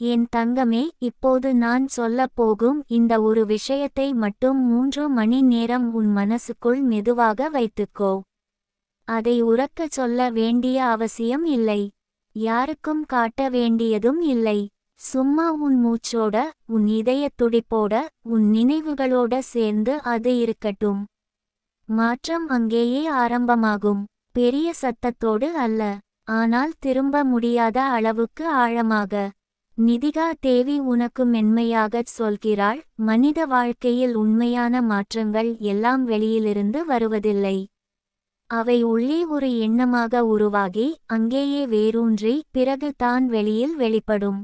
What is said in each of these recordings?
என் தங்கமே இப்போது நான் சொல்லப் போகும் இந்த ஒரு விஷயத்தை மட்டும் மூன்று மணி நேரம் உன் மனசுக்குள் மெதுவாக வைத்துக்கோ. அதை உறக்கச் சொல்ல வேண்டிய அவசியம் இல்லை. யாருக்கும் காட்ட வேண்டியதும் இல்லை. சும்மா உன் மூச்சோட உன் இதயத் துடிப்போட உன் நினைவுகளோட சேர்ந்து அது இருக்கட்டும். மாற்றம் அங்கேயே ஆரம்பமாகும். பெரிய சத்தத்தோடு அல்ல. ஆனால் திரும்ப முடியாத அளவுக்கு ஆழமாக. நிதிகா தேவி உனக்கு மென்மையாகச் சொல்கிறாள் மனித வாழ்க்கையில் உண்மையான மாற்றங்கள் எல்லாம் வெளியிலிருந்து வருவதில்லை. அவை உள்ளே ஒரு எண்ணமாக உருவாகி அங்கேயே வேரூன்றி பிறகு தான் வெளியில் வெளிப்படும்.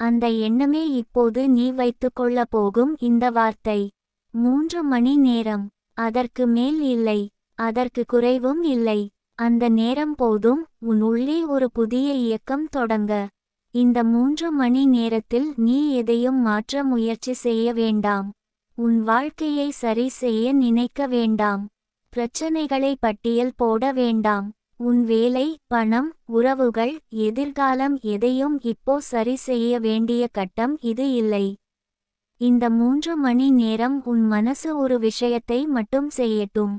அந்த எண்ணமே இப்போது நீ வைத்துக்கொள்ள போகும் இந்த வார்த்தை. மூன்று மணி நேரம். அதற்கு மேல் இல்லை. அதற்கு குறைவும் இல்லை. அந்த நேரம் போதும். உன் உள்ளே ஒரு புதிய இயக்கம் தொடங்க. இந்த மூன்று மணி நேரத்தில் நீ எதையும் மாற்ற முயற்சி செய்ய வேண்டாம். உன் வாழ்க்கையை சரி செய்ய நினைக்க வேண்டாம். பிரச்சனைகளை பட்டியல் போட வேண்டாம். உன் வேலை பணம் உறவுகள் எதிர்காலம் எதையும் இப்போ சரி செய்ய வேண்டிய கட்டம் இது இல்லை. இந்த மூன்று மணி நேரம் உன் மனசு ஒரு விஷயத்தை மட்டும் செய்யட்டும்.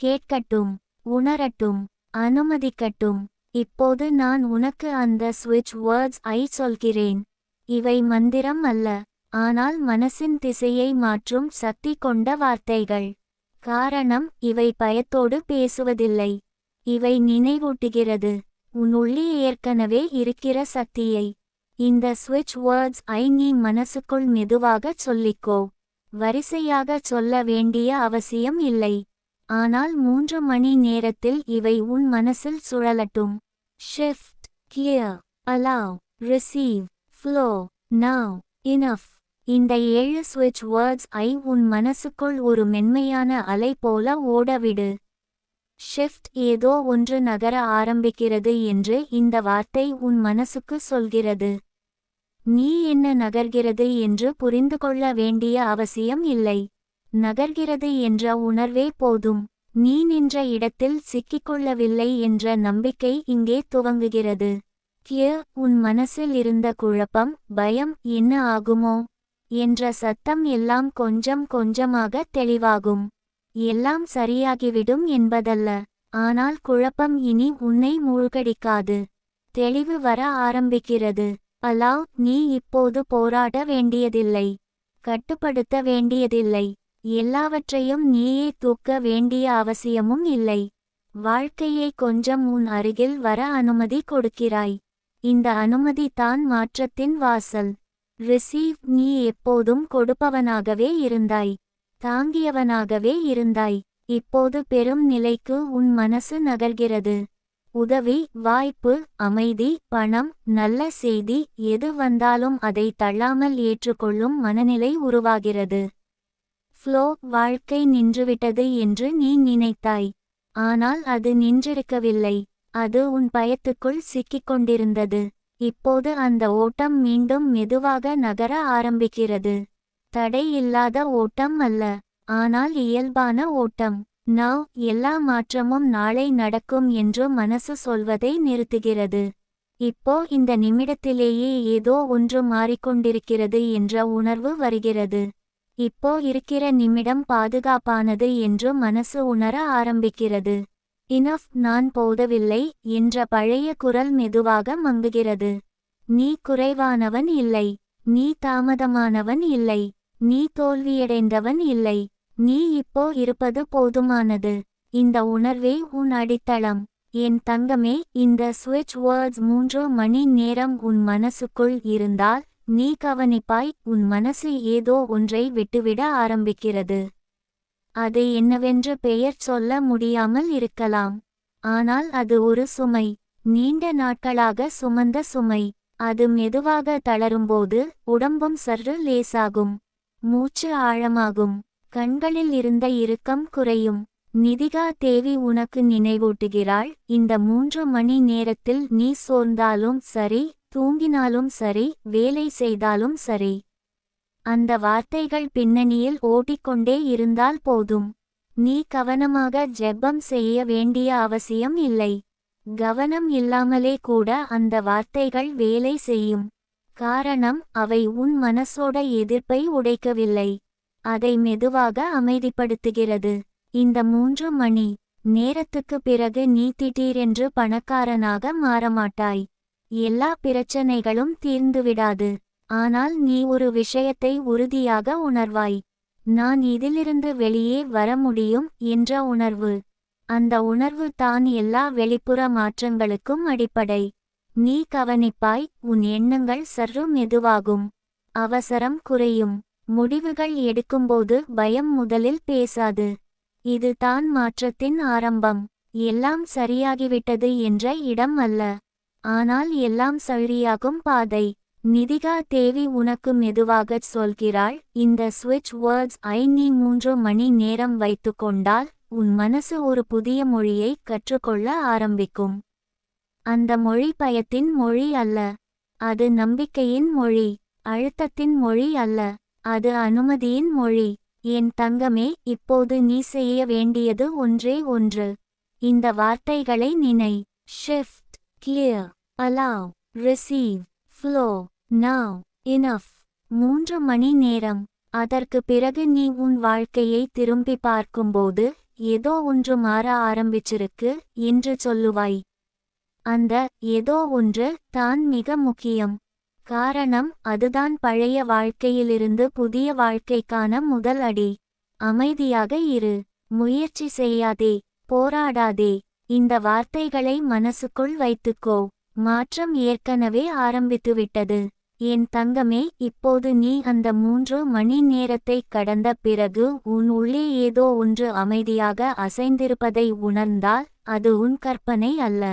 கேட்கட்டும் உணரட்டும் அனுமதிக்கட்டும். இப்போது நான் உனக்கு அந்த ஸ்விட்ச் வேர்ட்ஸ் ஐ சொல்கிறேன். இவை மந்திரம் அல்ல ஆனால் மனசின் திசையை மாற்றும் சக்தி கொண்ட வார்த்தைகள். காரணம் இவை பயத்தோடு பேசுவதில்லை. இவை நினைவூட்டுகிறது. உன் உள்ளே ஏற்கனவே இருக்கிற சக்தியை. இந்த ஸ்விட்ச் வேர்ட்ஸ் ஐ நீ மனசுக்குள் மெதுவாகச் சொல்லிக்கோ. வரிசையாகச் சொல்ல வேண்டிய அவசியம் இல்லை. ஆனால் மூன்று மணி நேரத்தில் இவை உன் மனசில் சுழலட்டும். Shift clear allow receive flow now enough இந்த ஏழு ஸ்விட்ச் வேர்ட்ஸ் ஐ உன் மனசுக்குள் ஒரு மென்மையான அலை போல ஓடவிடு. ஷிஃப்ட் ஏதோ ஒன்று நகர ஆரம்பிக்கிறது என்று இந்த வார்த்தை உன் மனசுக்கு சொல்கிறது. நீ என்ன நகர்கிறது என்று புரிந்து கொள்ள வேண்டிய அவசியம் இல்லை. நகர்கிறது என்ற உணர்வே போதும். நீ நின்ற இடத்தில் சிக்கிக்கொள்ளவில்லை என்ற நம்பிக்கை இங்கே துவங்குகிறது. கிய உன் மனசில் இருந்த குழப்பம் பயம் என்ன ஆகுமோ? என்ற சத்தம் எல்லாம் கொஞ்சம் கொஞ்சமாக தெளிவாகும். எல்லாம் சரியாகிவிடும் என்பதல்ல. ஆனால் குழப்பம் இனி உன்னை மூழ்கடிக்காது. தெளிவு வர ஆரம்பிக்கிறது. அலாவ் நீ இப்போது போராட வேண்டியதில்லை. கட்டுப்படுத்த வேண்டியதில்லை. எல்லாவற்றையும் நீயே தூக்க வேண்டிய அவசியமும் இல்லை. வாழ்க்கையை கொஞ்சம் உன் அருகில் வர அனுமதி கொடுக்கிறாய். இந்த அனுமதி தான் மாற்றத்தின் வாசல். ரிசீவ் நீ எப்போதும் கொடுப்பவனாகவே இருந்தாய். தாங்கியவனாகவே இருந்தாய். இப்போது பெரும் நிலைக்கு உன் மனசு நகர்கிறது. உதவி வாய்ப்பு அமைதி பணம் நல்ல செய்தி எது வந்தாலும் அதை தள்ளாமல் ஏற்றுக்கொள்ளும் மனநிலை உருவாகிறது. ஃப்ளோ வாழ்க்கை நின்றுவிட்டது என்று நீ நினைத்தாய். ஆனால் அது நின்றிருக்கவில்லை. அது உன் பயத்துக்குள் சிக்கிக் கொண்டிருந்தது இப்போது அந்த ஓட்டம் மீண்டும் மெதுவாக நகர ஆரம்பிக்கிறது. தடை இல்லாத ஓட்டம் அல்ல. ஆனால் இயல்பான ஓட்டம். நவ் எல்லா மாற்றமும் நாளை நடக்கும் என்று மனசு சொல்வதை நிறுத்துகிறது. இப்போ இந்த நிமிடத்திலேயே ஏதோ ஒன்று மாறிக்கொண்டிருக்கிறது என்ற உணர்வு வருகிறது. இப்போ இருக்கிற நிமிடம் பாதுகாப்பானது என்று மனசு உணர ஆரம்பிக்கிறது. இனஃப் நான் போதவில்லை என்ற பழைய குரல் மெதுவாக மங்குகிறது. நீ குறைவானவன் இல்லை. நீ தாமதமானவன் இல்லை. நீ தோல்வியடைந்தவன் இல்லை. நீ இப்போ இருப்பது போதுமானது. இந்த உணர்வே உன் அடித்தளம். என் தங்கமே இந்த ஸ்விட்ச் வேர்ட்ஸ் மூன்று மணி நேரம் உன் மனசுக்குள் இருந்தால் நீ கவனிப்பாய் உன் மனசு ஏதோ ஒன்றை விட்டுவிட ஆரம்பிக்கிறது. அது என்னவென்று பெயர் சொல்ல முடியாமல் இருக்கலாம். ஆனால் அது ஒரு சுமை நீண்ட நாட்களாக சுமந்த சுமை. அது மெதுவாக தளரும்போது உடம்பும் சற்று லேசாகும். மூச்சு ஆழமாகும். கண்களில் இருந்த இறுக்கம் குறையும். நிதிகா தேவி உனக்கு நினைவூட்டுகிறாள் இந்த மூன்று மணி நேரத்தில் நீ சோர்ந்தாலும் சரி தூங்கினாலும் சரி வேலை செய்தாலும் சரி. அந்த வார்த்தைகள் பின்னணியில் ஓட்டிக்கொண்டே இருந்தால் போதும். நீ கவனமாக ஜெபம் செய்ய வேண்டிய அவசியம் இல்லை. கவனம் இல்லாமலே கூட அந்த வார்த்தைகள் வேலை செய்யும். காரணம் அவை உன் மனசோட எதிர்ப்பை உடைக்கவில்லை. அதை மெதுவாக அமைதிப்படுத்துகிறது. இந்த மூன்று மணி நேரத்துக்கு பிறகு நீ திடீரென்று பணக்காரனாக மாறமாட்டாய். எல்லா பிரச்சனைகளும் தீர்ந்துவிடாது. ஆனால் நீ ஒரு விஷயத்தை உறுதியாக உணர்வாய். நான் இதிலிருந்து வெளியே வர முடியும் என்ற உணர்வு. அந்த உணர்வு தான் எல்லா வெளிப்புற மாற்றங்களுக்கும் அடிப்படை. நீ கவனிப்பாய் உன் எண்ணங்கள் சற்று மெதுவாகும். அவசரம் குறையும். முடிவுகள் எடுக்கும்போது பயம் முதலில் பேசாது. இது தான் மாற்றத்தின் ஆரம்பம். எல்லாம் சரியாகிவிட்டது என்ற இடம் அல்ல. ஆனால் எல்லாம் சரியாகும் பாதை. நிதிகா தேவி உனக்கு மெதுவாகச் சொல்கிறாள் இந்த ஸ்விட்ச் வேர்ட்ஸ் ஐ நீ மூன்று மணி நேரம் வைத்துக்கொண்டால் உன் மனசு ஒரு புதிய மொழியை கற்றுக்கொள்ள ஆரம்பிக்கும். அந்த மொழி பயத்தின் மொழி அல்ல. அது நம்பிக்கையின் மொழி அழுத்தத்தின் மொழி அல்ல. அது அனுமதியின் மொழி. என் தங்கமே இப்போது நீ செய்ய வேண்டியது ஒன்றே ஒன்று. இந்த வார்த்தைகளை நினை. Shift clear allow receive flow now enough. மூன்று மணி நேரம். அதற்கு பிறகு நீ உன் வாழ்க்கையை திரும்பி பார்க்கும்போது ஏதோ ஒன்று மாற ஆரம்பிச்சிருக்கு என்று சொல்லுவாய். அந்த ஏதோ ஒன்று தான் மிக முக்கியம். காரணம் அதுதான் பழைய வாழ்க்கையிலிருந்து புதிய வாழ்க்கைக்கான முதல் அடி. அமைதியாக இரு. முயற்சி செய்யாதே. போராடாதே. இந்த வார்த்தைகளை மனசுக்குள் வைத்துக்கோ. மாற்றம் ஏற்கனவே ஆரம்பித்துவிட்டது. என் தங்கமே இப்போது நீ அந்த மூன்று மணி நேரத்தை கடந்த பிறகு உன் உள்ளே ஏதோ ஒன்று அமைதியாக அசைந்திருப்பதை உணர்ந்தால் அது உன் கற்பனை அல்ல.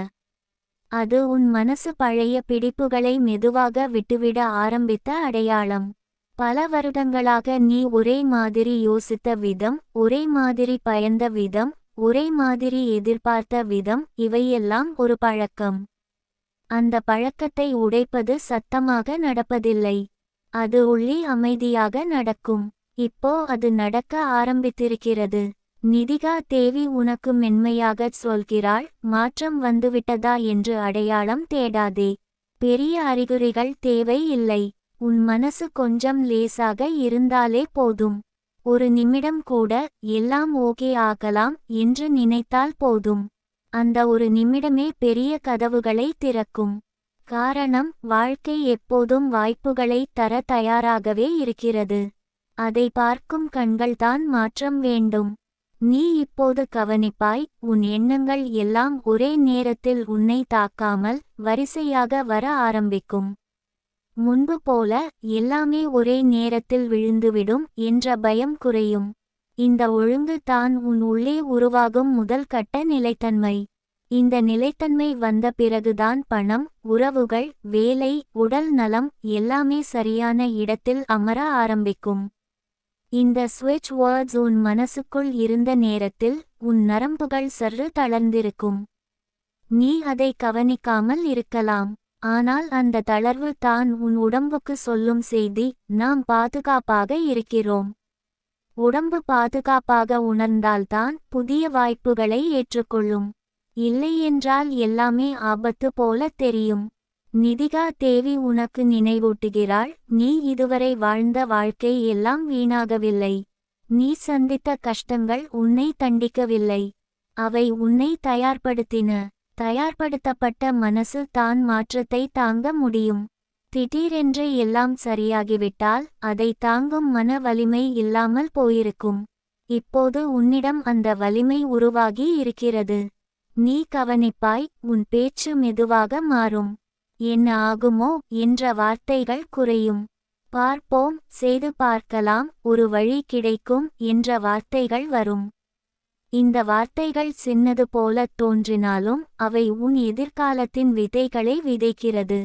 அது உன் மனசு பழைய பிடிப்புகளை மெதுவாக விட்டுவிட ஆரம்பித்த அடையாளம். பல வருடங்களாக நீ ஒரே மாதிரி யோசித்த விதம் ஒரே மாதிரி பயந்த விதம் ஒரே மாதிரி எதிர்பார்த்த விதம் இவையெல்லாம் ஒரு பழக்கம். அந்த பழக்கத்தை உடைப்பது சத்தமாக நடப்பதில்லை. அது உள்ளே அமைதியாக நடக்கும். இப்போ அது நடக்க ஆரம்பித்திருக்கிறது. நிதிகா தேவி உனக்கு மென்மையாகச் சொல்கிறாள் மாற்றம் வந்துவிட்டதா என்று அடையாளம் தேடாதே. பெரிய அறிகுறிகள் தேவை இல்லை. உன் மனசு கொஞ்சம் லேசாக இருந்தாலே போதும். ஒரு நிமிடம் கூட எல்லாம் ஓகே ஆகலாம் என்று நினைத்தால் போதும். அந்த ஒரு நிமிடமே பெரிய கதவுகளை திறக்கும். காரணம் வாழ்க்கை எப்போதும் வாய்ப்புகளை தர தயாராகவே இருக்கிறது. அதை பார்க்கும் கண்கள்தான் மாற்றம் வேண்டும். நீ இப்போது கவனிப்பாய் உன் எண்ணங்கள் எல்லாம் ஒரே நேரத்தில் உன்னை தாக்காமல் வரிசையாக வர ஆரம்பிக்கும். முன்பு போல எல்லாமே ஒரே நேரத்தில் விழுந்துவிடும் என்ற பயம் குறையும். இந்த ஒழுங்கு தான் உன் உள்ளே உருவாகும் முதல் கட்ட நிலைத்தன்மை. இந்த நிலைத்தன்மை வந்த பிறகுதான் பணம் உறவுகள் வேலை உடல் நலம் எல்லாமே சரியான இடத்தில் அமர ஆரம்பிக்கும். இந்த ஸ்விட்ச் வேர்ட்ஸ் உன் மனசுக்குள் இருந்த நேரத்தில் உன் நரம்புகள் சற்று தளர்ந்திருக்கும். நீ அதை கவனிக்காமல் இருக்கலாம். ஆனால் அந்த தளர்வு தான் உன் உடம்புக்கு சொல்லும் செய்தி நாம் பாதுகாப்பாக இருக்கிறோம். உடம்பு பாதுகாப்பாக உணர்ந்தால்தான் புதிய வாய்ப்புகளை ஏற்றுக்கொள்ளும். இல்லையென்றால் எல்லாமே ஆபத்து போல தெரியும். நிதிகா தேவி உனக்கு நினைவூட்டுகிறாள் நீ இதுவரை வாழ்ந்த வாழ்க்கை எல்லாம் வீணாகவில்லை. நீ சந்தித்த கஷ்டங்கள் உன்னை தண்டிக்கவில்லை. அவை உன்னை தயார்படுத்தின. தயார்படுத்தப்பட்ட மனசு தான் மாற்றத்தை தாங்க முடியும். திடீரென்று எல்லாம் சரியாகிவிட்டால் அதை தாங்கும் மன வலிமை இல்லாமல் போயிருக்கும். இப்போது உன்னிடம் அந்த வலிமை உருவாகி இருக்கிறது. நீ கவனிப்பாய் உன் பேச்சு மெதுவாக மாறும். என்ன ஆகுமோ என்ற வார்த்தைகள் குறையும். பார்ப்போம் செய்து பார்க்கலாம் ஒரு வழி கிடைக்கும் என்ற வார்த்தைகள் வரும். இந்த வார்த்தைகள் சின்னது போல தோன்றினாலும் அவை உன் எதிர்காலத்தின் விதைகளை விதைக்கிறது.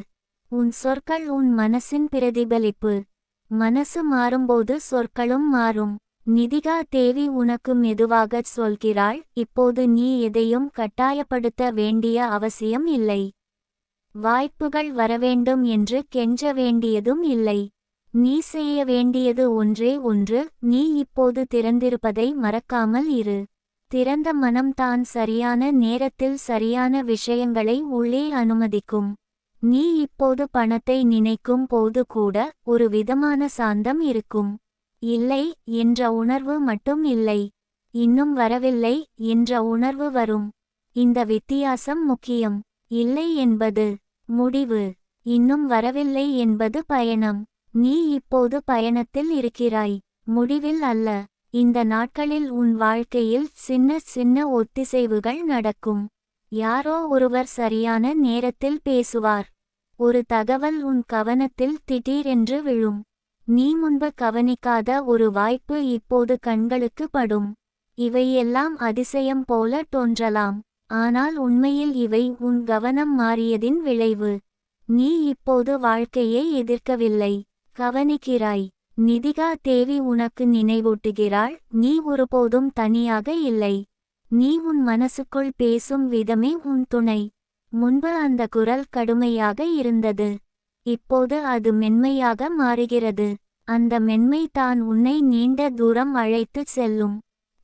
உன் சொற்கள் உன் மனசின் பிரதிபலிப்பு. மனசு மாறும்போது சொற்களும் மாறும். நிதிகா தேவி உனக்கு மெதுவாகச் சொல்கிறாள் இப்போது நீ எதையும் கட்டாயப்படுத்த வேண்டிய அவசியம் இல்லை. வாய்ப்புகள் வரவேண்டும் என்று கெஞ்ச வேண்டியதும் இல்லை. நீ செய்ய வேண்டியது ஒன்றே ஒன்று நீ இப்போது திறந்திருப்பதை மறக்காமல் இரு. திறந்த மனம் தான் சரியான நேரத்தில் சரியான விஷயங்களை உள்ளே அனுமதிக்கும். நீ இப்போது பணத்தை நினைக்கும் போது கூட ஒரு விதமான சாந்தம் இருக்கும். இல்லை என்ற உணர்வு மட்டும் இல்லை. இன்னும் வரவில்லை என்ற உணர்வு வரும். இந்த வித்தியாசம் முக்கியம். இல்லை என்பது முடிவு. இன்னும் வரவில்லை என்பது பயணம். நீ இப்போது பயணத்தில் இருக்கிறாய். முடிவில் அல்ல. இந்த நாட்களில் உன் வாழ்க்கையில் சின்ன சின்ன ஒத்திசைவுகள் நடக்கும். யாரோ ஒருவர் சரியான நேரத்தில் பேசுவார். ஒரு தகவல் உன் கவனத்தில் திடீரென்று விழும். நீ முன்பு கவனிக்காத ஒரு வாய்ப்பு இப்போது கண்களுக்கு படும். இவையெல்லாம் அதிசயம் போல தோன்றலாம். ஆனால் உண்மையில் இவை உன் கவனம் மாறியதின் விளைவு. நீ இப்போது வாழ்க்கையை எதிர்க்கவில்லை. கவனிக்கிறாய். நிதிகா தேவி உனக்கு நினைவூட்டுகிறாள் நீ ஒருபோதும் தனியாக இல்லை. நீ உன் மனசுக்குள் பேசும் விதமே உன் துணை. முன்பு அந்த குரல் கடுமையாக இருந்தது. இப்போது அது மென்மையாக மாறுகிறது. அந்த மென்மை தான் உன்னை நீண்ட தூரம் அழைத்துச் செல்லும்.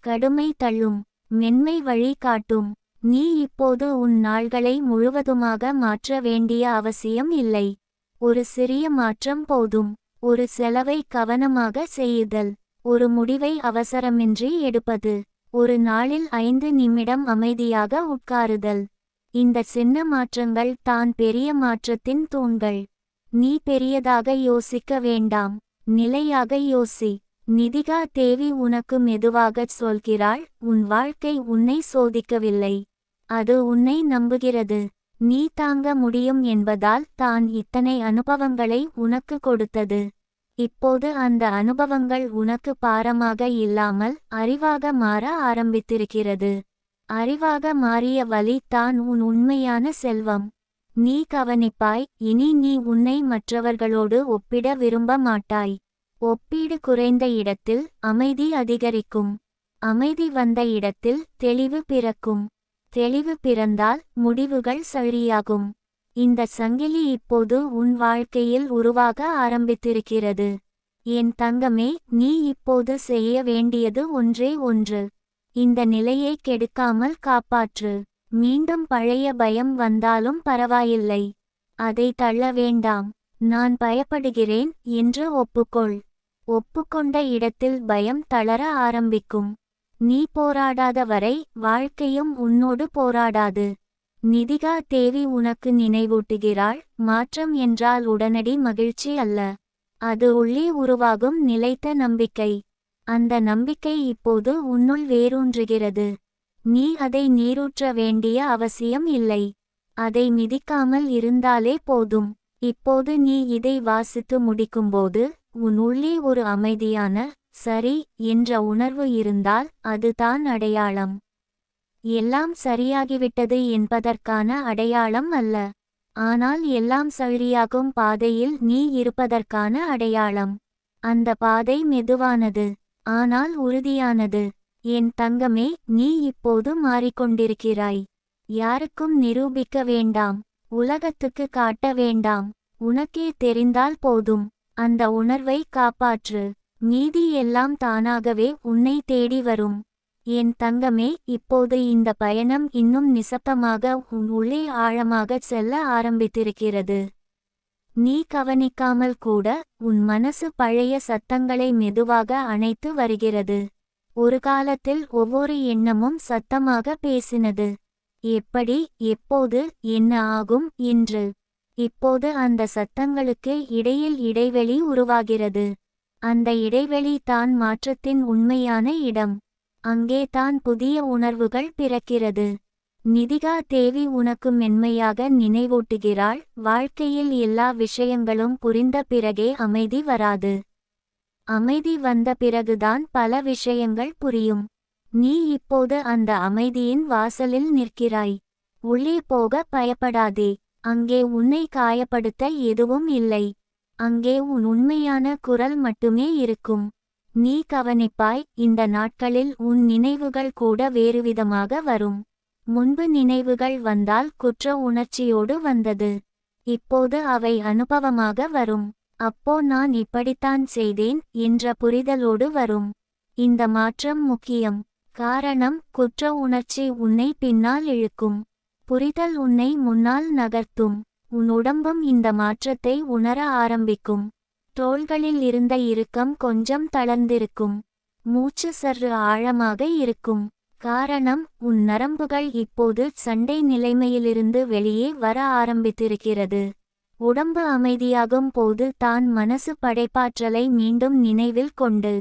கடுமை தள்ளும். மென்மை வழி காட்டும். நீ இப்போது உன் நாள்களை முழுவதுமாக மாற்ற வேண்டிய அவசியம் இல்லை. ஒரு சிறிய மாற்றம் போதும். ஒரு செலவை கவனமாக செய்யுதல். ஒரு முடிவை அவசரமின்றி எடுப்பது. ஒரு நாளில் ஐந்து நிமிடம் அமைதியாக உட்காருதல். இந்த சின்ன மாற்றங்கள் தான் பெரிய மாற்றத்தின் தூண்கள். நீ பெரியதாக யோசிக்க வேண்டாம். நிலையாக யோசி. நிதிகா தேவி உனக்கு மெதுவாகச் சொல்கிறாள். உன் வாழ்க்கை உன்னை சோதிக்கவில்லை. அது உன்னை நம்புகிறது. நீ தாங்க முடியும் என்பதால் தான் இத்தனை அனுபவங்களை உனக்கு கொடுத்தது. இப்போது அந்த அனுபவங்கள் உனக்கு பாரமாக இல்லாமல் அறிவாக மாற ஆரம்பித்திருக்கிறது. அறிவாக மாறிய வழி தான் உன் உண்மையான செல்வம். நீ கவனிப்பாய் இனி நீ உன்னை மற்றவர்களோடு ஒப்பிட விரும்ப மாட்டாய். ஒப்பீடு குறைந்த இடத்தில் அமைதி அதிகரிக்கும். அமைதி வந்த இடத்தில் தெளிவு பிறக்கும். தெளிவு பிறந்தால் முடிவுகள் சரியாகும். இந்த சங்கிலி இப்போது உன் வாழ்க்கையில் உருவாக ஆரம்பித்திருக்கிறது. என் தங்கமே நீ இப்போது செய்ய வேண்டியது ஒன்றே ஒன்று. இந்த நிலையை கெடுக்காமல் காப்பாற்று. மீண்டும் பழைய பயம் வந்தாலும் பரவாயில்லை. அதை தள்ள வேண்டாம். நான் பயப்படுகிறேன் என்று ஒப்புக்கொள். ஒப்புக்கொண்ட இடத்தில் பயம் தளர ஆரம்பிக்கும். நீ போராடாத வரை வாழ்க்கையும் உன்னோடு போராடாது. நிதிகா தேவி உனக்கு நினைவூட்டுகிறாள் மாற்றம் என்றால் உடனடி மகிழ்ச்சி அல்ல. அது உள்ளே உருவாகும் நிலைத்த நம்பிக்கை. அந்த நம்பிக்கை இப்போது உன்னுள் வேரூன்றுகிறது. நீ அதை நீரூற்ற வேண்டிய அவசியம் இல்லை. அதை மிதிக்காமல் இருந்தாலே போதும். இப்போது நீ இதை வாசித்து முடிக்கும்போது உன் உள்ளே ஒரு அமைதியான சரி என்ற உணர்வு இருந்தால் அதுதான் அடையாளம். எல்லாம் சரியாகிவிட்டது என்பதற்கான அடையாளம் அல்ல. ஆனால் எல்லாம் சரியாகும் பாதையில் நீ இருப்பதற்கான அடையாளம். அந்த பாதை மெதுவானது ஆனால் உறுதியானது. என் தங்கமே நீ இப்போது மாறிக்கொண்டிருக்கிறாய். யாருக்கும் நிரூபிக்க வேண்டாம். உலகத்துக்கு காட்ட வேண்டாம். உனக்கே தெரிந்தால் போதும். அந்த உணர்வை காப்பாற்று. நீதி எல்லாம் தானாகவே உன்னை தேடி வரும். என் தங்கமே இப்போது இந்த பயணம் இன்னும் நிசப்தமாக உன் உள்ளே ஆழமாகச் செல்ல ஆரம்பித்திருக்கிறது. நீ கவனிக்காமல் கூட உன் மனசு பழைய சத்தங்களை மெதுவாக அணைத்து வருகிறது. ஒரு காலத்தில் ஒவ்வொரு எண்ணமும் சத்தமாக பேசினது. எப்படி எப்போது என்ன ஆகும் என்று. இப்போது அந்த சத்தங்களுக்கு இடையில் இடைவெளி உருவாகிறது. அந்த இடைவெளி தான் மாற்றத்தின் உண்மையான இடம். அங்கே தான் புதிய உணர்வுகள் பிறக்கிறது. நிதிகா தேவி உனக்கு மென்மையாக நினைவூட்டுகிறாள். வாழ்க்கையில் எல்லா விஷயங்களும் புரிந்த பிறகே அமைதி வராது. அமைதி வந்த பிறகுதான் பல விஷயங்கள் புரியும். நீ இப்போது அந்த அமைதியின் வாசலில் நிற்கிறாய். உள்ளே போக பயப்படாதே. அங்கே உன்னை காயப்படுத்த எதுவும் இல்லை. அங்கே உன் உண்மையான குரல் மட்டுமே இருக்கும். நீ கவனிப்பாய் இந்த நாட்களில் உன் நினைவுகள் கூட வேறுவிதமாக வரும். முன்பு நினைவுகள் வந்தால் குற்ற உணர்ச்சியோடு வந்தது. இப்போது அவை அனுபவமாக வரும். அப்போ நான் இப்படித்தான் செய்தேன் என்ற புரிதலோடு வரும். இந்த மாற்றம் முக்கியம். காரணம் குற்ற உணர்ச்சி உன்னை பின்னால் இழுக்கும். புரிதல் உன்னை முன்னால் நகர்த்தும். உன் உடம்பும் இந்த மாற்றத்தை உணர ஆரம்பிக்கும். தோள்களில் இருந்த இறுக்கம் கொஞ்சம் தளர்ந்திருக்கும். மூச்சு சற்று ஆழமாக இருக்கும். காரணம் உன் நரம்புகள் இப்போது சண்டை நிலைமையிலிருந்து வெளியே வர ஆரம்பித்திருக்கிறது. உடம்பு அமைதியாகும் போது தான் மனசு படைப்பாற்றலை மீண்டும் நினைவில் கொண்டு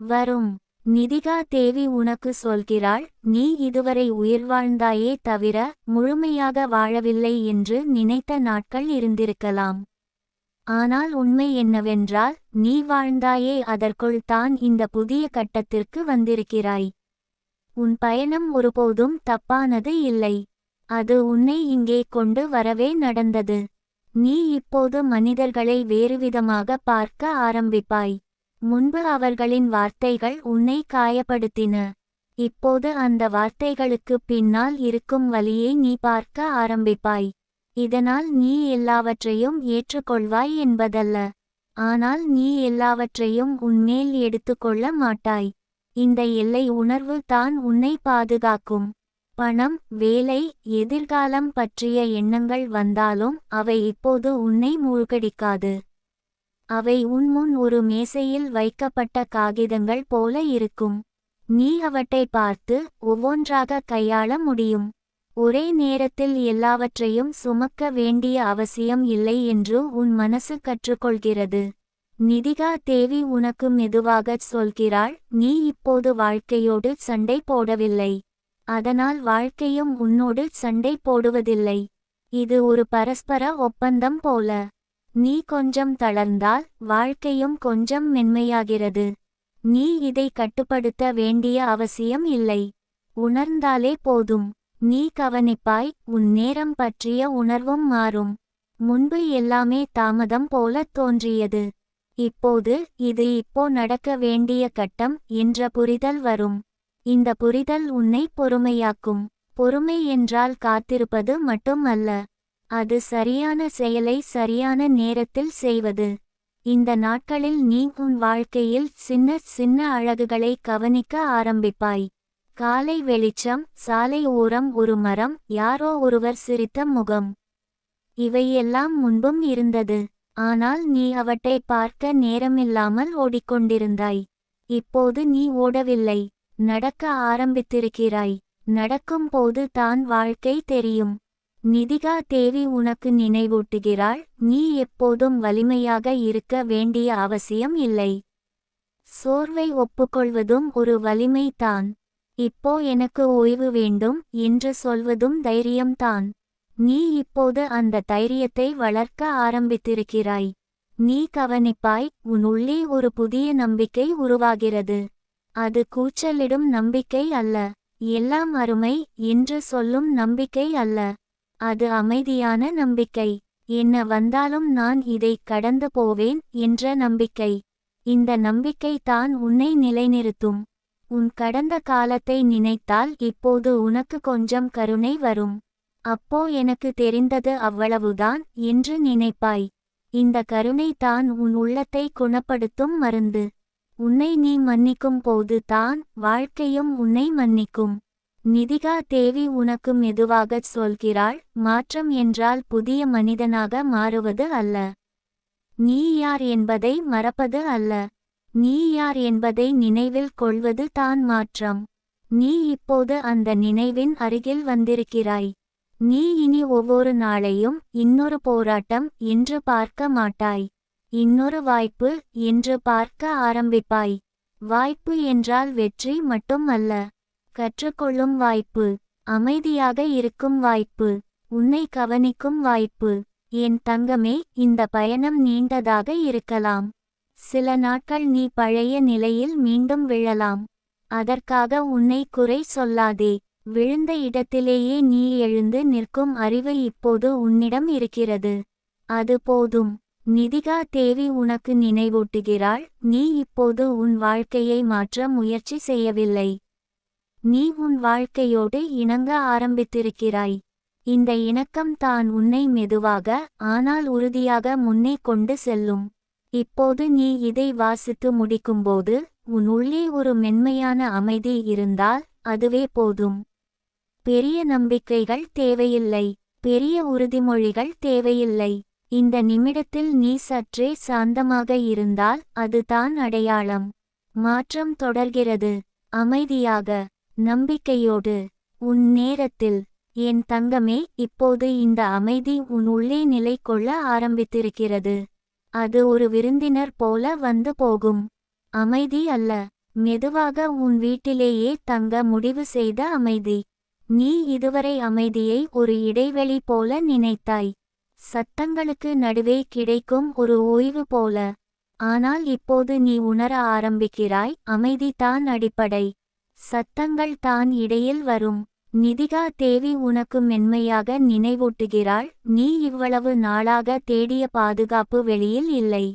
வரும். நிதிகா தேவி உனக்கு சொல்கிறாள் நீ இதுவரை உயிர் வாழ்ந்தாயே தவிர முழுமையாக வாழவில்லை என்று நினைத்த நாட்கள் இருந்திருக்கலாம். ஆனால் உண்மை என்னவென்றால் நீ வாழ்ந்தாயே அதற்குள் தான் இந்த புதிய கட்டத்திற்கு வந்திருக்கிறாய். உன் பயணம் ஒருபோதும் தப்பானது இல்லை. அது உன்னை இங்கே கொண்டு வரவே நடந்தது. நீ இப்போது மனிதர்களை வேறுவிதமாக பார்க்க ஆரம்பிப்பாய். முன்பு அவர்களின் வார்த்தைகள் உன்னை காயப்படுத்தின. இப்போது அந்த வார்த்தைகளுக்கு பின்னால் இருக்கும் வழியை நீ பார்க்க ஆரம்பிப்பாய். இதனால் நீ எல்லாவற்றையும் ஏற்றுக்கொள்வாய் என்பதல்ல. ஆனால் நீ எல்லாவற்றையும் உன்மேல் எடுத்துக்கொள்ள மாட்டாய். இந்த எல்லை உணர்வு தான் உன்னை பாதுகாக்கும். பணம் வேலை எதிர்காலம் பற்றிய எண்ணங்கள் வந்தாலும் அவை இப்போது உன்னை மூழ்கடிக்காது. அவை உன்முன் ஒரு மேசையில் வைக்கப்பட்ட காகிதங்கள் போல இருக்கும். நீ அவற்றை பார்த்து ஒவ்வொன்றாக கையாள முடியும். ஒரே நேரத்தில் எல்லாவற்றையும் சுமக்க வேண்டிய அவசியம் இல்லை என்று உன் மனசு கற்றுக்கொள்கிறது. நிதிகா தேவி உனக்கு மெதுவாகச் சொல்கிறாள் நீ இப்போது வாழ்க்கையோடு சண்டை போடவில்லை. அதனால் வாழ்க்கையும் உன்னோடு சண்டை போடுவதில்லை. இது ஒரு பரஸ்பர ஒப்பந்தம் போல. நீ கொஞ்சம் தளர்ந்தால் வாழ்க்கையும் கொஞ்சம் மென்மையாகிறது. நீ இதை கட்டுப்படுத்த வேண்டிய அவசியம் இல்லை. உணர்ந்தாலே போதும். நீ கவனிப்பாய் உன் நேரம் பற்றிய உணர்வும் மாறும். முன்பு எல்லாமே தாமதம் போலத் தோன்றியது. இப்போது இது இப்போ நடக்க வேண்டிய கட்டம் என்ற புரிதல் வரும். இந்த புரிதல் உன்னை பொறுமையாக்கும். பொறுமை என்றால் காத்திருப்பது மட்டும் அல்ல. அது சரியான செயலை சரியான நேரத்தில் செய்வது. இந்த நாட்களில் நீ உன் வாழ்க்கையில் சின்ன சின்ன அழகுகளை கவனிக்க ஆரம்பிப்பாய். காலை வெளிச்சம் சாலை ஓரம் ஒரு மரம் யாரோ ஒருவர் சிரித்த முகம். இவையெல்லாம் முன்பும் இருந்தது. ஆனால் நீ அவற்றை பார்க்க நேரமில்லாமல் ஓடிக்கொண்டிருந்தாய். இப்போது நீ ஓடவில்லை. நடக்க ஆரம்பித்திருக்கிறாய். நடக்கும் போது தான் வாழ்க்கை தெரியும். நிதிகா தேவி உனக்கு நினைவூட்டுகிறாள் நீ எப்போதும் வலிமையாக இருக்க வேண்டிய அவசியம் இல்லை. சோர்வை ஒப்புக்கொள்வதும் ஒரு வலிமை தான். இப்போ எனக்கு ஓய்வு வேண்டும் என்று சொல்வதும் தைரியம்தான் நீ இப்போது அந்த தைரியத்தை வளர்க்க ஆரம்பித்திருக்கிறாய். நீ கவனிப்பாய் உன் உள்ளே ஒரு புதிய நம்பிக்கை உருவாகிறது. அது கூச்சலிடும் நம்பிக்கை அல்ல. எல்லாம் அருமை என்று சொல்லும் நம்பிக்கை அல்ல. அது அமைதியான நம்பிக்கை. என்ன வந்தாலும் நான் இதை கடந்து போவேன் என்ற நம்பிக்கை. இந்த நம்பிக்கை தான் உன்னை நிலைநிறுத்தும். உன் கடந்த காலத்தை நினைத்தால் இப்போது உனக்கு கொஞ்சம் கருணை வரும். அப்போ எனக்கு தெரிந்தது அவ்வளவுதான் என்று நினைப்பாய். இந்த கருணை தான் உன் உள்ளத்தை குணப்படுத்தும் மருந்து. உன்னை நீ மன்னிக்கும் போது தான் வாழ்க்கையும் உன்னை மன்னிக்கும். நிதிகா தேவி உனக்கு மெதுவாகச் சொல்கிறாள் மாற்றம் என்றால் புதிய மனிதனாக மாறுவது அல்ல. நீ யார் என்பதை மறப்பது அல்ல. நீ யார் என்பதை நினைவில் கொள்வது தான் மாற்றம். நீ இப்போது அந்த நினைவின் அருகில் வந்திருக்கிறாய். நீ இனி ஒவ்வொரு நாளையும் இன்னொரு போராட்டம் என்று பார்க்க மாட்டாய். இன்னொரு வாய்ப்பு என்று பார்க்க ஆரம்பிப்பாய். வாய்ப்பு என்றால் வெற்றி மட்டும் அல்ல. கற்றுக்கொள்ளும் வாய்ப்பு அமைதியாக இருக்கும் வாய்ப்பு உன்னை கவனிக்கும் வாய்ப்பு. என் தங்கமே இந்த பயணம் நீண்டதாக இருக்கலாம். சில நாட்கள் நீ பழைய நிலையில் மீண்டும் விழலாம். அதற்காக உன்னை குறை சொல்லாதே. விழுந்த இடத்திலேயே நீ எழுந்து நிற்கும் அறிவு இப்போது உன்னிடம் இருக்கிறது. அது போதும். நிதிகா தேவி உனக்கு நினைவூட்டுகிறாள். நீ இப்போது உன் வாழ்க்கையை மாற்ற முயற்சி செய்யவில்லை. நீ உன் வாழ்க்கையோடு இணங்க ஆரம்பித்திருக்கிறாய். இந்த இணக்கம் தான் உன்னை மெதுவாக ஆனால் உறுதியாக முன்னே கொண்டு செல்லும். இப்போது நீ இதை வாசித்து முடிக்கும்போது உன் உள்ளே ஒரு மென்மையான அமைதி இருந்தால் அதுவே போதும். பெரிய நம்பிக்கைகள் தேவையில்லை. பெரிய உறுதிமொழிகள் தேவையில்லை. இந்த நிமிடத்தில் நீ சற்றே சாந்தமாக இருந்தால் அதுதான் அடையாளம். மாற்றம் தொடர்கிறது. அமைதியாக. நம்பிக்கையோடு உன் நேரத்தில் என் தங்கமே இப்போது இந்த அமைதி உன் உள்ளே நிலை கொள்ள ஆரம்பித்திருக்கிறது. அது ஒரு விருந்தினர் போல வந்து போகும். அமைதி அல்ல மெதுவாக உன் வீட்டிலேயே தங்க முடிவு செய்த அமைதி. நீ இதுவரை அமைதியை ஒரு இடைவெளி போல நினைத்தாய். சத்தங்களுக்கு நடுவே கிடைக்கும் ஒரு ஓய்வு போல. ஆனால் இப்போது நீ உணர ஆரம்பிக்கிறாய் அமைதி தான் அடிப்படை. சத்தங்கள் தான் இடையில் வரும். நிதிகா தேவி உனக்கு மென்மையாக நினைவூட்டுகிறாள். நீ இவ்வளவு நாளாக தேடிய பாதுகாப்பு வெளியில் இல்லை.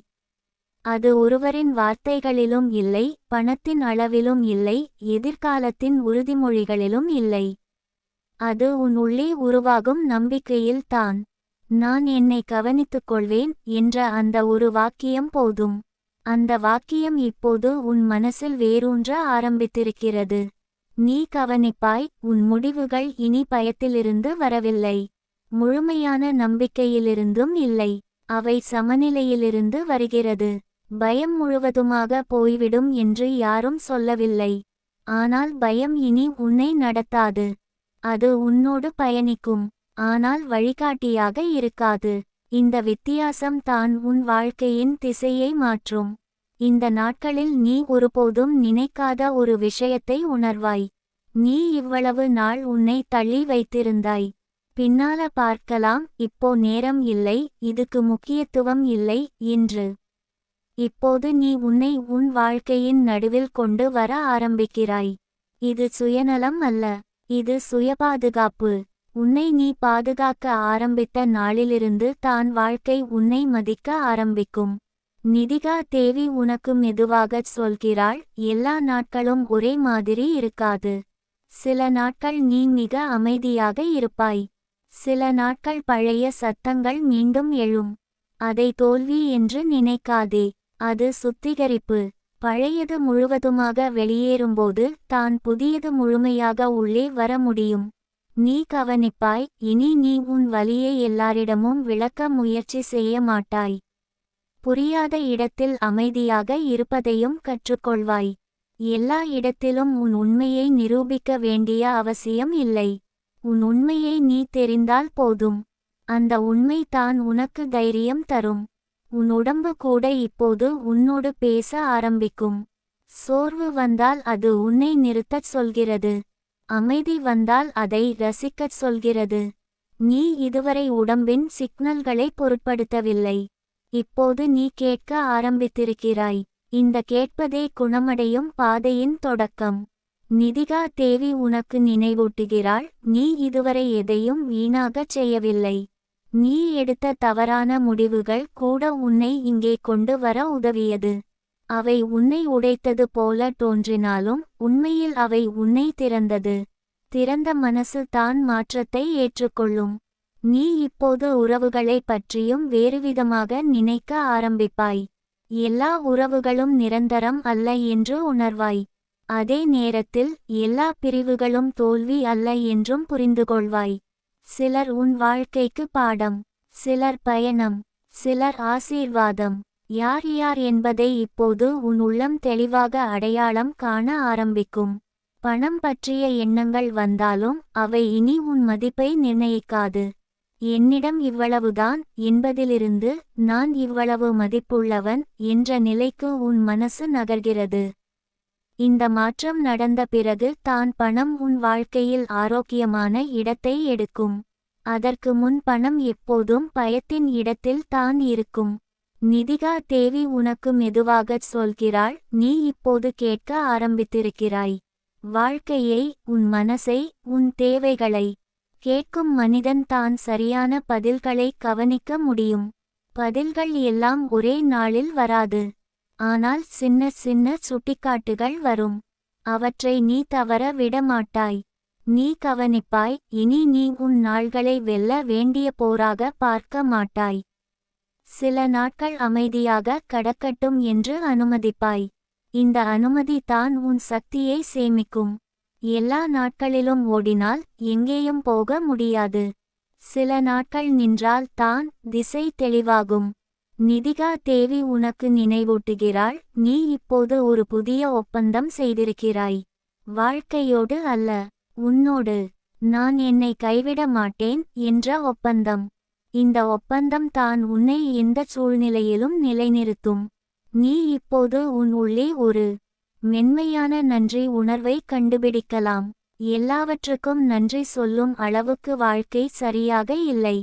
அது ஒருவரின் வார்த்தைகளிலும் இல்லை பணத்தின் அளவிலும் இல்லை எதிர்காலத்தின் உறுதிமொழிகளிலும் இல்லை. அது உன் உள்ளே உருவாகும் நம்பிக்கையில் தான். நான் என்னை கவனித்துக் கொள்வேன் என்ற அந்த ஒரு வாக்கியம் போதும். அந்த வாக்கியம் இப்போது உன் மனசில் வேரூன்ற ஆரம்பித்திருக்கிறது. நீ கவனிப்பாய் உன் முடிவுகள் இனி பயத்திலிருந்து வரவில்லை. முழுமையான நம்பிக்கையிலிருந்தும் இல்லை. அவை சமநிலையிலிருந்து வருகிறது. பயம் முழுவதுமாக போய்விடும் என்று யாரும் சொல்லவில்லை. ஆனால் பயம் இனி உன்னை நடத்தாது. அது உன்னோடு பயணிக்கும். ஆனால் வழிகாட்டியாக இருக்காது. இந்த வித்தியாசம் தான் உன் வாழ்க்கையின் திசையை மாற்றும். இந்த நாட்களில் நீ ஒருபோதும் நினைக்காத ஒரு விஷயத்தை உணர்வாய். நீ இவ்வளவு நாள் உன்னை தள்ளி வைத்திருந்தாய். பின்னால பார்க்கலாம் இப்போ நேரம் இல்லை இதுக்கு முக்கியத்துவம் இல்லை என்று இப்போது நீ உன்னை உன் வாழ்க்கையின் நடுவில் கொண்டு வர ஆரம்பிக்கிறாய். இது சுயநலம் அல்ல இது சுயபாதுகாப்பு. உன்னை நீ பாதுகாக்க ஆரம்பித்த நாளிலிருந்து தான் வாழ்க்கை உன்னை மதிக்க ஆரம்பிக்கும். நிதிகா தேவி உனக்கு மெதுவாகச் சொல்கிறாள் எல்லா நாட்களும் ஒரே மாதிரி இருக்காது. சில நாட்கள் நீ மிக அமைதியாக இருப்பாய். சில நாட்கள் பழைய சத்தங்கள் மீண்டும் எழும். அதை தோல்வி என்று நினைக்காதே. அது சுத்திகரிப்பு. பழையது முழுவதுமாக வெளியேறும்போது தான் புதியது முழுமையாக உள்ளே வர முடியும். நீ கவனிப்பாய் இனி நீ உன் வலியை எல்லாரிடமும் விளக்க முயற்சி செய்ய மாட்டாய். புரியாத இடத்தில் அமைதியாக இருப்பதையும் கற்றுக்கொள்வாய். எல்லா இடத்திலும் உன் உண்மையை நிரூபிக்க வேண்டிய அவசியம் இல்லை. உன் உண்மையை நீ தெரிந்தால் போதும். அந்த உண்மை தான் உனக்கு தைரியம் தரும். உன் உடம்பு கூட இப்போது உன்னோடு பேச ஆரம்பிக்கும். சோர்வு வந்தால் அது உன்னை நிறுத்தச் சொல்கிறது. அமைதி வந்தால் அதை ரசிக்கச் சொல்கிறது. நீ இதுவரை உடம்பின் சிக்னல்களை பொருட்படுத்தவில்லை. இப்போது நீ கேட்க ஆரம்பித்திருக்கிறாய். இந்த கேட்பதே குணமடையும் பாதையின் தொடக்கம். நிதிகா தேவி உனக்கு நினைவூட்டுகிறாள் நீ இதுவரை எதையும் வீணாகச் செய்யவில்லை. நீ எடுத்த தவறான முடிவுகள் கூட உன்னை இங்கே கொண்டு வர உதவியது. அவை உன்னை உடைத்தது போல தோன்றினாலும் உண்மையில் அவை உன்னை திறந்தது. திறந்த மனசு தான் மாற்றத்தை ஏற்றுக்கொள்ளும். நீ இப்போது உறவுகளை பற்றியும் வேறுவிதமாக நினைக்க ஆரம்பிப்பாய். எல்லா உறவுகளும் நிரந்தரம் அல்ல என்று உணர்வாய். அதே நேரத்தில் எல்லா பிரிவுகளும் தோல்வி அல்ல என்றும் புரிந்துகொள்வாய். சிலர் உன் வாழ்க்கைக்கு பாடம் சிலர் பயணம் சிலர் ஆசீர்வாதம். யார் யார் என்பதை இப்போது உன் உள்ளம் தெளிவாக அடையாளம் காண ஆரம்பிக்கும். பணம் பற்றிய எண்ணங்கள் வந்தாலும் அவை இனி உன் மதிப்பை நிர்ணயிக்காது. என்னிடம் இவ்வளவுதான் என்பதிலிருந்து நான் இவ்வளவு மதிப்புள்ளவன் என்ற நிலைக்கு உன் மனசு நகர்கிறது. இந்த மாற்றம் நடந்த பிறகு தான் பணம் உன் வாழ்க்கையில் ஆரோக்கியமான இடத்தை எடுக்கும். அதற்கு முன் பணம் எப்போதும் பயத்தின் இடத்தில் தான் இருக்கும். நிதிகா தேவி உனக்கு மெதுவாகச் சொல்கிறாள் நீ இப்போது கேட்க ஆரம்பித்திருக்கிறாய். வாழ்க்கையை உன் மனசை உன் தேவைகளை கேட்கும் மனிதன் தான் சரியான பதில்களை கவனிக்க முடியும். பதில்கள் எல்லாம் ஒரே நாளில் வராது. ஆனால் சின்ன சின்ன சுட்டிக்காட்டுகள் வரும். அவற்றை நீ தவற விடமாட்டாய். நீ கவனிப்பாய். இனி நீ உன் நாள்களை வெல்ல வேண்டிய போராக பார்க்க மாட்டாய். சில நாட்கள் அமைதியாக கடக்கட்டும் என்று அனுமதிப்பாய். இந்த அனுமதி தான் உன் சக்தியை சேமிக்கும். எல்லா நாட்களிலும் ஓடினால் எங்கேயும் போக முடியாது. சில நாட்கள் நின்றால் தான் திசை தெளிவாகும். நிதிகா தேவி உனக்கு நினைவூட்டுகிறாள் நீ இப்போது ஒரு புதிய ஒப்பந்தம் செய்திருக்கிறாய். வாழ்க்கையோடு அல்ல உன்னோடு. நான் என்னை கைவிட மாட்டேன் என்ற ஒப்பந்தம். இந்த ஒப்பந்தம் தான் உன்னை எந்த சூழ்நிலையிலும் நிலைநிறுத்தும். நீ இப்போது உன் உள்ளே ஒரு மென்மையான நன்றி உணர்வை கண்டுபிடிக்கலாம். எல்லாவற்றுக்கும் நன்றி சொல்லும் அளவுக்கு வாழ்க்கை சரியாக இல்லை.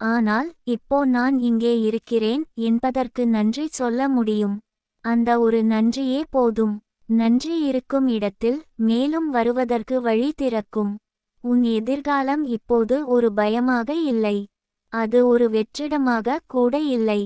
ஆனால் இப்போ நான் இங்கே இருக்கிறேன் என்பதற்கு நன்றி சொல்ல முடியும். அந்த ஒரு நன்றியே போதும். நன்றி இருக்கும் இடத்தில் மேலும் வருவதற்கு வழி திறக்கும். உன் எதிர்காலம் இப்போது ஒரு பயமாக இல்லை. அது ஒரு வெற்றிடமாக கூட இல்லை.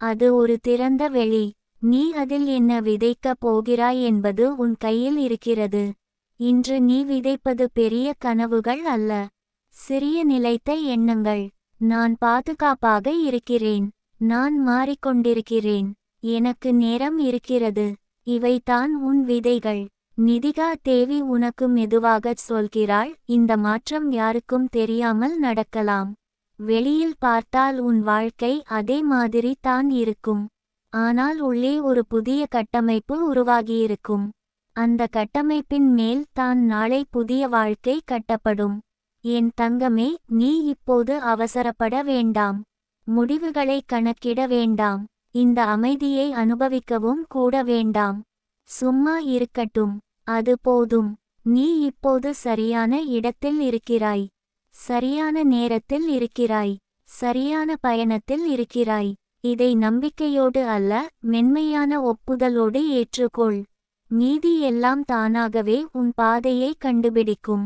அது ஒரு திறந்த வெளி. நீ அதில் என்ன விதைக்கப் போகிறாய் என்பது உன் கையில் இருக்கிறது. இன்று நீ விதைப்பது பெரிய கனவுகள் அல்ல. சிறிய நிலைத்த எண்ணங்கள். நான் பாதுகாப்பாக இருக்கிறேன். நான் மாறிக்கொண்டிருக்கிறேன். எனக்கு நேரம் இருக்கிறது. இவைதான் உன் விதைகள். நிதிகா தேவி உனக்கு மெதுவாகச் சொல்கிறாள் இந்த மாற்றம் யாருக்கும் தெரியாமல் நடக்கலாம். வெளியில் பார்த்தால் உன் வாழ்க்கை அதே மாதிரி தான் இருக்கும். ஆனால் உள்ளே ஒரு புதிய கட்டமைப்பு உருவாகியிருக்கும். அந்த கட்டமைப்பின் மேல் தான் நாளை புதிய வாழ்க்கை கட்டப்படும். என் தங்கமே நீ இப்போது அவசரப்பட வேண்டாம். முடிவுகளை கணக்கிட வேண்டாம். இந்த அமைதியை அனுபவிக்கவும் கூட வேண்டாம். சும்மா இருக்கட்டும். அது போதும். நீ இப்போது சரியான இடத்தில் இருக்கிறாய். சரியான நேரத்தில் இருக்கிறாய். சரியான பயணத்தில் இருக்கிறாய். இதை நம்பிக்கையோடு அல்ல மென்மையான ஒப்புதலோடு ஏற்றுக்கொள். நீதி எல்லாம் தானாகவே உன் பாதையை கண்டுபிடிக்கும்.